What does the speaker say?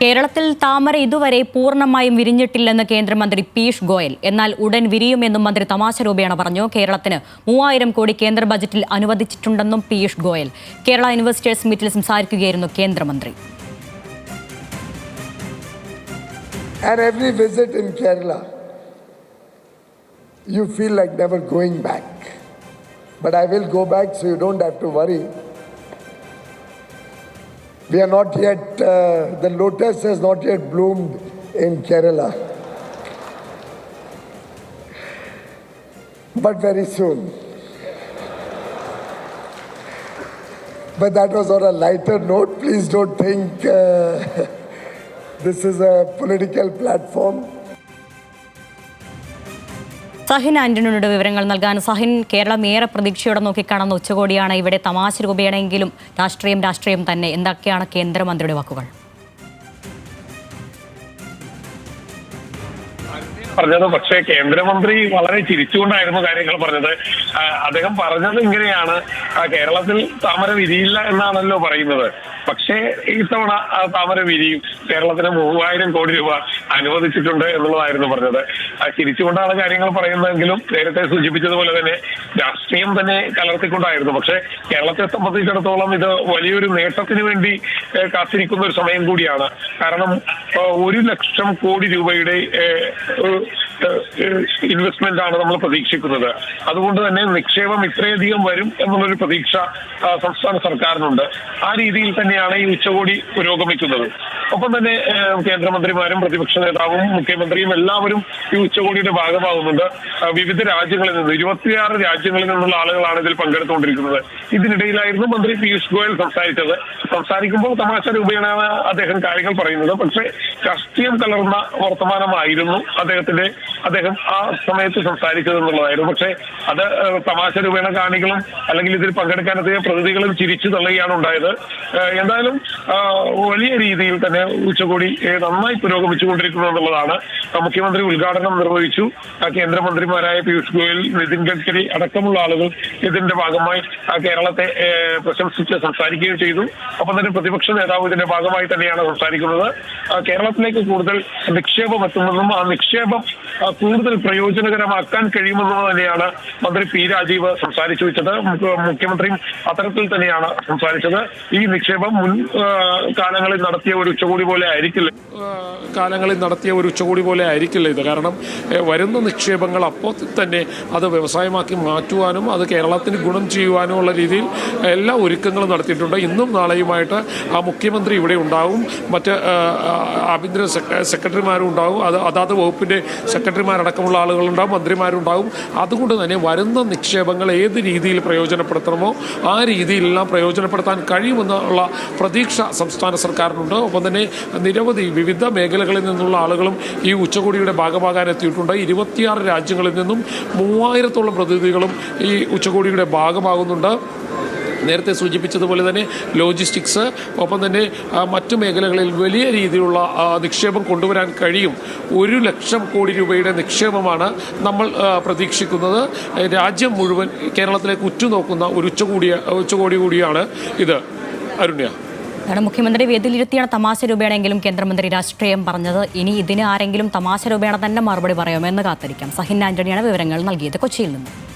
കേരളത്തിൽ താമര ഇതുവരെ പൂർണമായും വിരിഞ്ഞിട്ടില്ലെന്ന് കേന്ദ്രമന്ത്രി പീയൂഷ് ഗോയൽ എന്നാൽ ഉടൻ വിരിയുമെന്നും മന്ത്രി തമാശ രൂപേണ പറഞ്ഞു കേരളത്തിന് മൂവായിരം കോടി കേന്ദ്ര ബജറ്റിൽ അനുവദിച്ചിട്ടുണ്ടെന്നും പീയൂഷ് ഗോയൽ കേരള ഇൻവെസ്റ്റേഴ്സ് മീറ്റിൽ സംസാരിക്കുകയായിരുന്നു കേന്ദ്രമന്ത്രി At every visit in Kerala, you feel like never going back. But I will go back so you don't have to worry. We are not yet, uh, the lotus has not yet bloomed in Kerala. But very soon. But that was on a lighter note. Please don't think uh, this is a political platform. Sahin ആന്റണിയുടെ വിവരങ്ങൾ നൽകാൻ സഹിൻ കേരളം ഏറെ പ്രതീക്ഷയോടെ നോക്കിക്കാണുന്ന ഉച്ചകോടിയാണ് ഇവിടെ തമാശ രൂപേണെങ്കിലും രാഷ്ട്രീയം രാഷ്ട്രീയം തന്നെ. എന്തൊക്കെയാണ് കേന്ദ്രമന്ത്രിയുടെ വാക്കുകൾ? പറഞ്ഞത് പക്ഷേ കേന്ദ്രമന്ത്രി വളരെ ചിരിച്ചുകൊണ്ടായിരുന്നു കാര്യങ്ങൾ പറഞ്ഞത്. അദ്ദേഹം പറഞ്ഞത് ഇങ്ങനെയാണ്. കേരളത്തിൽ താമര വിരിയില്ല എന്നാണല്ലോ പറയുന്നത്. പക്ഷേ ഇത്തവണ ആ താമര വിരിയും കേരളത്തിന് മൂവായിരം കോടി രൂപ അനുവദിച്ചിട്ടുണ്ട് എന്നുള്ളതായിരുന്നു പറഞ്ഞത്. ചിരിച്ചുകൊണ്ടാണ് കാര്യങ്ങൾ പറയുന്നതെങ്കിലും നേരത്തെ സൂചിപ്പിച്ചതുപോലെ തന്നെ രാഷ്ട്രീയം തന്നെ കലർത്തിക്കൊണ്ടായിരുന്നു. പക്ഷേ കേരളത്തെ സംബന്ധിച്ചിടത്തോളം ഇത് വലിയൊരു നേട്ടത്തിന് വേണ്ടി കാത്തിരിക്കുന്ന ഒരു സമയം കൂടിയാണ്. കാരണം ഒരു ലക്ഷം കോടി രൂപയുടെ ഇൻവെസ്റ്റ്മെന്റ് ആണ് നമ്മൾ പ്രതീക്ഷിക്കുന്നത്. അതുകൊണ്ട് തന്നെ നിക്ഷേപം ഇത്രയധികം വരും എന്നുള്ളൊരു പ്രതീക്ഷ സംസ്ഥാന സർക്കാരിനുണ്ട്. ആ രീതിയിൽ തന്നെയാണ് ഈ ഉച്ചകോടി പുരോഗമിക്കുന്നത്. ഒപ്പം തന്നെ കേന്ദ്രമന്ത്രിമാരും പ്രതിപക്ഷ നേതാവും മുഖ്യമന്ത്രിയും എല്ലാവരും ഈ ഉച്ചകോടിയുടെ ഭാഗമാകുന്നുണ്ട്. വിവിധ രാജ്യങ്ങളിൽ നിന്ന് ഇരുപത്തിയാറ് രാജ്യങ്ങളിൽ നിന്നുള്ള ആളുകളാണ് ഇതിൽ പങ്കെടുത്തുകൊണ്ടിരിക്കുന്നത്. ഇതിനിടയിലായിരുന്നു മന്ത്രി പീയൂഷ് ഗോയൽ സംസാരിച്ചത്. സംസാരിക്കുമ്പോൾ തമാശ രൂപേണയാണ് അദ്ദേഹം കാര്യങ്ങൾ പറയുന്നത്. പക്ഷേ രാഷ്ട്രീയം കലർന്ന വർത്തമാനമായിരുന്നു അദ്ദേഹത്തിന്റെ അദ്ദേഹം ആ സമയത്ത് സംസാരിച്ചത് എന്നുള്ളതായിരുന്നു. പക്ഷേ അത് തമാശ രൂപേണ കാണികളും അല്ലെങ്കിൽ ഇതിൽ പങ്കെടുക്കാനെത്തിയ പ്രതിനിധികളും ചിരിച്ചു തള്ളുകയാണ് ഉണ്ടായത്. എന്തായാലും വലിയ രീതിയിൽ തന്നെ ഉച്ചകോടി ഏഹ്, നന്നായി പുരോഗമിച്ചുകൊണ്ടിരിക്കുന്നു എന്നുള്ളതാണ്. ആ, മുഖ്യമന്ത്രി ഉദ്ഘാടനം നിർവഹിച്ചു. കേന്ദ്രമന്ത്രിമാരായ പീയൂഷ് ഗോയൽ നിതിൻ ഗഡ്കരി അടക്കമുള്ള ആളുകൾ ഇതിന്റെ ഭാഗമായി കേരളത്തെ പ്രശംസിച്ച് സംസാരിക്കുകയും ചെയ്തു. ഒപ്പം തന്നെ പ്രതിപക്ഷ നേതാവ് ഇതിന്റെ ഭാഗമായി തന്നെയാണ് സംസാരിക്കുന്നത്. കേരളത്തിലേക്ക് കൂടുതൽ നിക്ഷേപം എത്തുമെന്നും ആ നിക്ഷേപം കൂടുതൽ പ്രയോജനകരമാക്കാൻ കഴിയുമെന്നും തന്നെയാണ് മന്ത്രി പി രാജീവ് സംസാരിച്ചു വെച്ചത്. മുഖ്യമന്ത്രിയും അത്തരത്തിൽ തന്നെയാണ് സംസാരിച്ചത്. ഈ നിക്ഷേപം മുൻ കാലങ്ങളിൽ നടത്തിയ ഒരു ഉച്ചകോടി പോലെ ആയിരിക്കില്ല. കാലങ്ങളിൽ നടത്തിയ ഒരു ഉച്ചകോടി പോലെ ആയിരിക്കില്ല ഇത്. കാരണം വരുന്ന നിക്ഷേപങ്ങൾ അപ്പോൾ തന്നെ അത് വ്യവസായമാക്കി മാറ്റുവാനും അത് കേരളത്തിന് ഗുണം ചെയ്യുവാനും ഉള്ള രീതിയിൽ എല്ലാ ഒരുക്കങ്ങളും നടത്തിയിട്ടുണ്ട്. ഇന്നും നാളെയുമായിട്ട് ആ മുഖ്യമന്ത്രി ഇവിടെ ഉണ്ടാവും. മറ്റ് ആഭ്യന്തര സെക്രട്ടറിമാരും ഉണ്ടാവും. അത് അതാത് വകുപ്പിന്റെ സെക്രട്ടറിമാരടക്കമുള്ള ആളുകളുണ്ടാവും മന്ത്രിമാരുണ്ടാവും. അതുകൊണ്ട് തന്നെ വരുന്ന നിക്ഷേപങ്ങൾ ഏത് രീതിയിൽ പ്രയോജനപ്പെടുത്തണമോ ആ രീതിയിലെല്ലാം പ്രയോജനപ്പെടുത്താൻ കഴിയുമെന്നുള്ള പ്രതീക്ഷ സംസ്ഥാന സർക്കാരിനുണ്ട്. ഒപ്പം തന്നെ നിരവധി വിവിധ മേഖലകളിൽ നിന്നുള്ള ആളുകളും ഈ ഉച്ചകോടിയുടെ ഭാഗമാകാൻ എത്തിയിട്ടുണ്ട്. ഇരുപത്തിയാറ് രാജ്യങ്ങളിൽ നിന്നും മൂവായിരത്തോളം പ്രതിനിധികളും ഈ ഉച്ചകോടിയുടെ ഭാഗമാകുന്നുണ്ട്. നേരത്തെ സൂചിപ്പിച്ചതുപോലെ തന്നെ ലോജിസ്റ്റിക്സ് ഒപ്പം തന്നെ മറ്റ് മേഖലകളിൽ വലിയ രീതിയിലുള്ള നിക്ഷേപം കൊണ്ടുവരാൻ കഴിയും. ഒരു ലക്ഷം കോടി രൂപയുടെ നിക്ഷേപമാണ് നമ്മൾ പ്രതീക്ഷിക്കുന്നത്. രാജ്യം മുഴുവൻ കേരളത്തിലേക്ക് ഉറ്റുനോക്കുന്ന ഒരു ഉച്ചകൂടിയ ഉച്ചകോടി കൂടിയാണ് ഇത്. അരുണ്യ. അതാണ് മുഖ്യമന്ത്രി വേദിയിലിരുത്തിയാണ് തമാശ രൂപേണെങ്കിലും കേന്ദ്രമന്ത്രി രാഷ്ട്രീയം പറഞ്ഞത്. ഇനി ഇതിന് ആരെങ്കിലും തമാശ രൂപേണ തന്നെ മറുപടി പറയുമെന്ന് കാത്തിരിക്കാം. സഹിൻ ആന്റണിയാണ് വിവരങ്ങൾ നൽകിയത് കൊച്ചിയിൽ നിന്ന്.